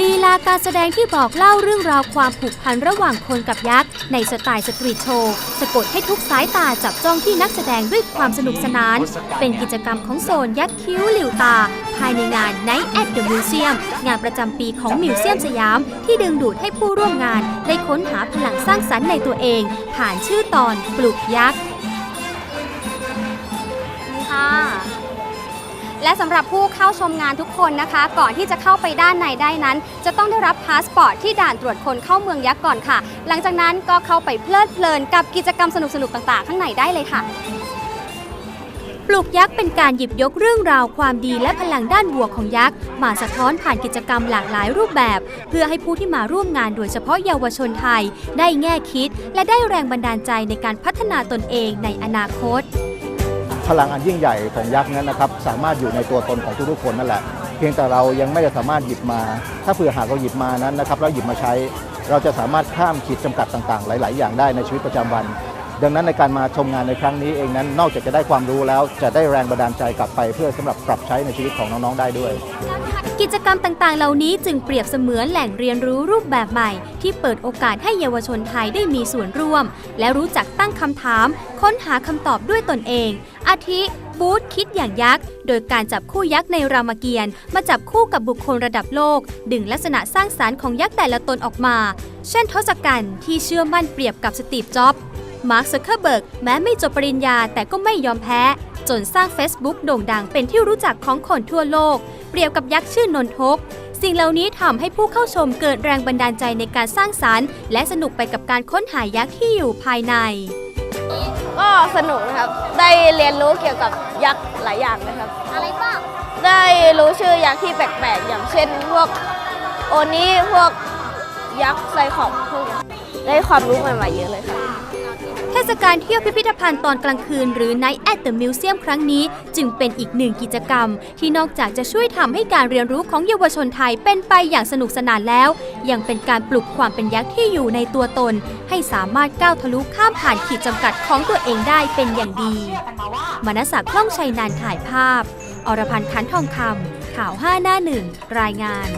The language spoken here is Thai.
ลีลาการแสดงที่บอกเล่าเรื่องราวความผูกพันระหว่างคนกับยักษ์ ในสไตล์สตรีทโชว์สะกดให้ทุกสายตาจับจ้องที่นักแสดงด้วยความสนุกสนาน เป็นกิจกรรมของโซนยักษ์คิ้วหลิวตา ภายในงาน Night at the Museum งานประจำปีของมิวเซียมสยาม ที่ดึงดูดให้ผู้ร่วมงาน ได้ค้นหาพลังสร้างสรรค์ในตัวเอง ผ่านชื่อตอนปลุกยักษ์ และสำหรับผู้เข้าชมงานทุกคนนะคะ ก่อนที่จะเข้าไปด้านในได้นั้น จะต้องได้รับพาสปอร์ตที่ด่านตรวจคนเข้าเมืองยักษ์ก่อนค่ะ หลังจากนั้นก็เข้าไปเพลิดเพลินกับกิจกรรมสนุกๆต่างๆ ข้างในได้เลยค่ะปลุกยักษ์เป็นการหยิบยกเรื่องราวความดีและพลังด้านบวกของยักษ์ มาสะท้อนผ่านกิจกรรมหลากหลายรูปแบบ เพื่อให้ผู้ที่มาร่วมงานโดยเฉพาะเยาวชนไทย ได้แง่คิด และได้แรงบันดาลใจในการพัฒนาตนเองในอนาคต พลังอันยิ่งใหญ่ของยักษ์นั้นนะครับสามารถอยู่ในตัวตนของทุกๆคนนั่นแหละ เพียงแต่เรายังไม่ได้สามารถหยิบมา ถ้าเผื่อหากเราหยิบมานั้นนะครับแล้วหยิบมาใช้ เราจะสามารถข้ามขีดจำกัดต่างๆ หลาย ๆ อย่างได้ในชีวิตประจำวัน ดังนั้นในการมาชมงานในครั้งนี้เองนั้น นอกจากจะได้ความรู้แล้วจะได้แรงบันดาลใจกลับไป เพื่อสำหรับปรับใช้ในชีวิตของน้องๆได้ด้วย จกรรมต่างๆ เหล่านี้จึงเปรียบเสมือนแหล่งเรียนรู้รูปแบบใหม่ ที่เปิดโอกาสให้เยาวชนไทยได้มีส่วนร่วม และรู้จักตั้งคำถาม ค้นหาคำตอบด้วยตนเอง อาทิบูธคิดอย่างยักษ์ โดยการจับคู่ยักษ์ในรามเกียรติ์มาจับคู่กับบุคคลระดับโลก ดึงลักษณะสร้างสารรค์ของยักษ์แต่ละตนออกมา เช่นทศกัณฐ์ที่เชื่อมั่นเปรียบกับสตีฟจ็อบส์มาร์คซักเคอร์เบิร์กแม้ไม่จบปริญญาแต่ก็ไม่ยอมแพ้ จนสร้าง Facebook โด่งดังเป็นที่รู้จักของคนทั่วโลก เปรียบกับยักษ์ชื่อนนทก สิ่งเหล่านี้ทำให้ผู้เข้าชมเกิดแรงบันดาลใจในการสร้างสารรค์ และสนุกไปกับการค้นหายักษ์ที่อยู่ภายใน ก็สนุกนะครับ ได้เรียนรู้เกี่ยวกับยักษ์หลายอย่างนะครับ อะไรบ้าง ได้รู้ชื่อยักษ์ที่แปลกๆ อย่างเช่น พวกโอนี้พวกยักษ์ไซคลอปส์พวกเนี้ยได้ความรู้ใหม่ๆเยอะเลยครับเทศกาลเที่ยวพิพิธภัณฑ์ตอนกลางคืน หรือ Night at the Museum ครั้งนี้ จึงเป็นอีกหนึ่งกิจกรรม ที่นอกจากจะช่วยทำให้การเรียนรู้ของเยาวชนไทยเป็นไปอย่างสนุกสนานแล้ว ยังเป็นการปลุกความเป็นยักษ์ที่อยู่ในตัวตน ให้สามารถก้าวทะลุข้ามผ่านขีดจำกัดของตัวเองได้เป็นอย่างดีมนศักดิ์คล่องชัยนานถ่ายภาพ อรพันธ์ขันทองคำข่าว5หน้าหนึ่งรายงาน